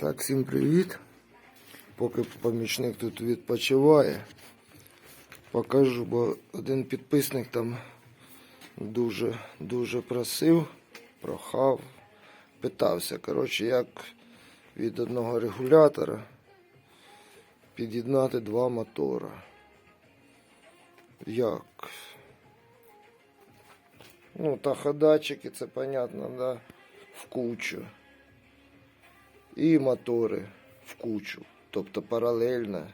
Так, всім привіт. Поки помічник тут відпочиває, покажу, бо один підписник там дуже дуже просив, прохав, питався. Коротше, як від одного регулятора під'єднати два мотора. Як? Ну, таходатчики, це понятно, да, в кучу і мотори в кучу. Тобто паралельно.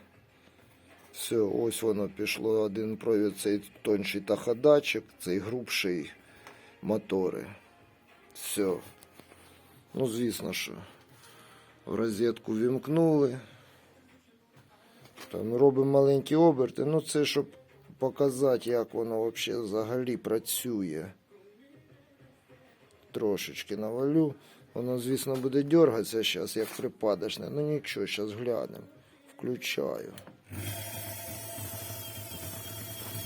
Все, ось воно пішло. Один провід цей тонший таходатчик, цей грубший мотори. Все. Ну, звісно, що в розетку вімкнули. Там робимо маленькі оберти. Ну, це щоб показати, як воно взагалі працює. Трошечки навалю. Воно, звісно, буде дергатися зараз, як припадочне. Ну нічого, зараз глянемо. Включаю.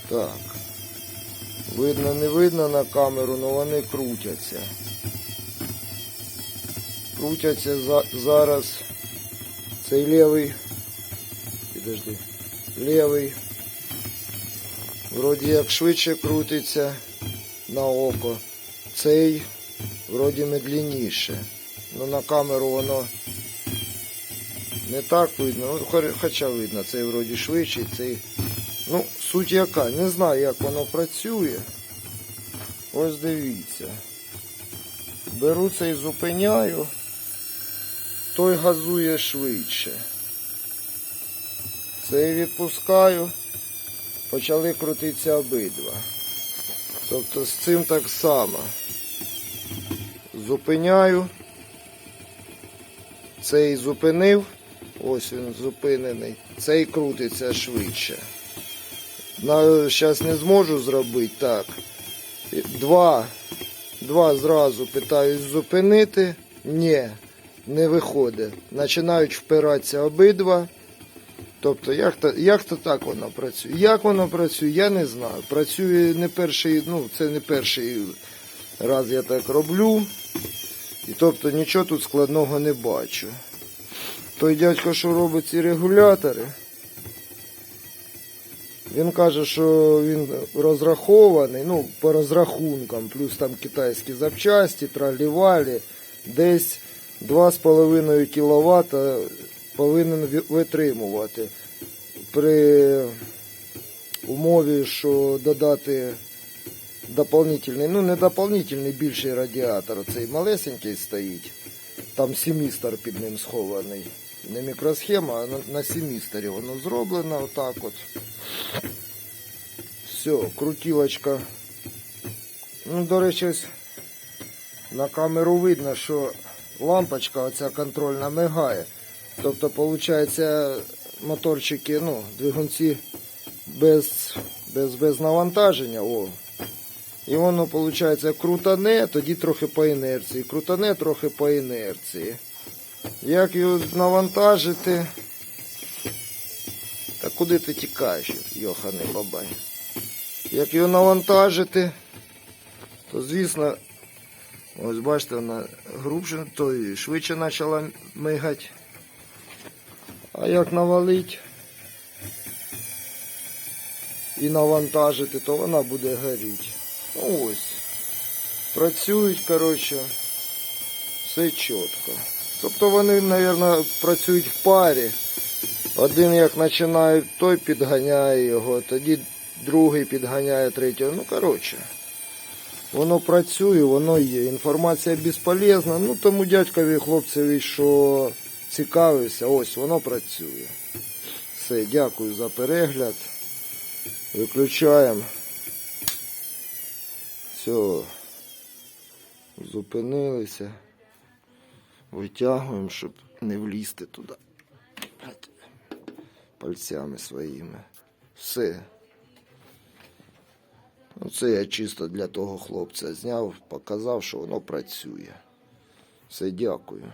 Так. Видно, не видно на камеру, але вони крутяться. Крутяться за, зараз. Цей лівий. Підожди. Лівий. Вроді як швидше крутиться на око. Цей вроді медленніше. Ну на камеру воно не так видно. Ну, Хоча видно, цей вроді швидший, цей. Ну, суть яка. Не знаю, як воно працює. Ось дивіться. Беру цей зупиняю, той газує швидше. Цей відпускаю, почали крутитися обидва. Тобто з цим так само. Зупиняю. Цей зупинив. Ось він зупинений. Цей крутиться швидше. Зараз не зможу зробити так. Два. Два зразу питаюсь зупинити. Ні, не виходить. Починають впиратися обидва. Тобто, як то, як то так воно працює? Як воно працює, я не знаю. Працює не перший, ну, це не перший раз я так роблю. І тобто нічого тут складного не бачу. Той дядько, що робить ці регулятори, він каже, що він розрахований, ну, по розрахункам, плюс там китайські запчасті, тралівалі, десь 2,5 кВт повинен витримувати. При умові, що додати дополнительний, ну не дополнительний більший радіатор, цей малесенький стоїть. Там семістр під ним схований. Не мікросхема, а на, на воно зроблено отак от. Все, крутілочка. Ну, до речі, ось на камеру видно, що лампочка оця контрольна мигає. Тобто, виходить, моторчики, ну, двигунці без, без, без навантаження. О, і воно, виходить, крутане, тоді трохи по інерції. Крутане трохи по інерції. Як його навантажити? Та куди ти тікаєш, йоханий бабай? Як його навантажити, то звісно, ось бачите, вона грубше, то і швидше почала мигати. А як навалить і навантажити, то вона буде горіти. Ось. Працюють, коротше, все чітко. Тобто вони, мабуть, працюють в парі. Один як починає, той підганяє його, тоді другий підганяє третього. Ну, коротше. Воно працює, воно є. Інформація безполезна. Ну тому дядькові хлопцеві, що цікавився, ось воно працює. Все, дякую за перегляд. Виключаємо. Все. Зупинилися. Витягуємо, щоб не влізти туди. Пальцями своїми. Все. Ну, це я чисто для того хлопця зняв, показав, що воно працює. Все, дякую.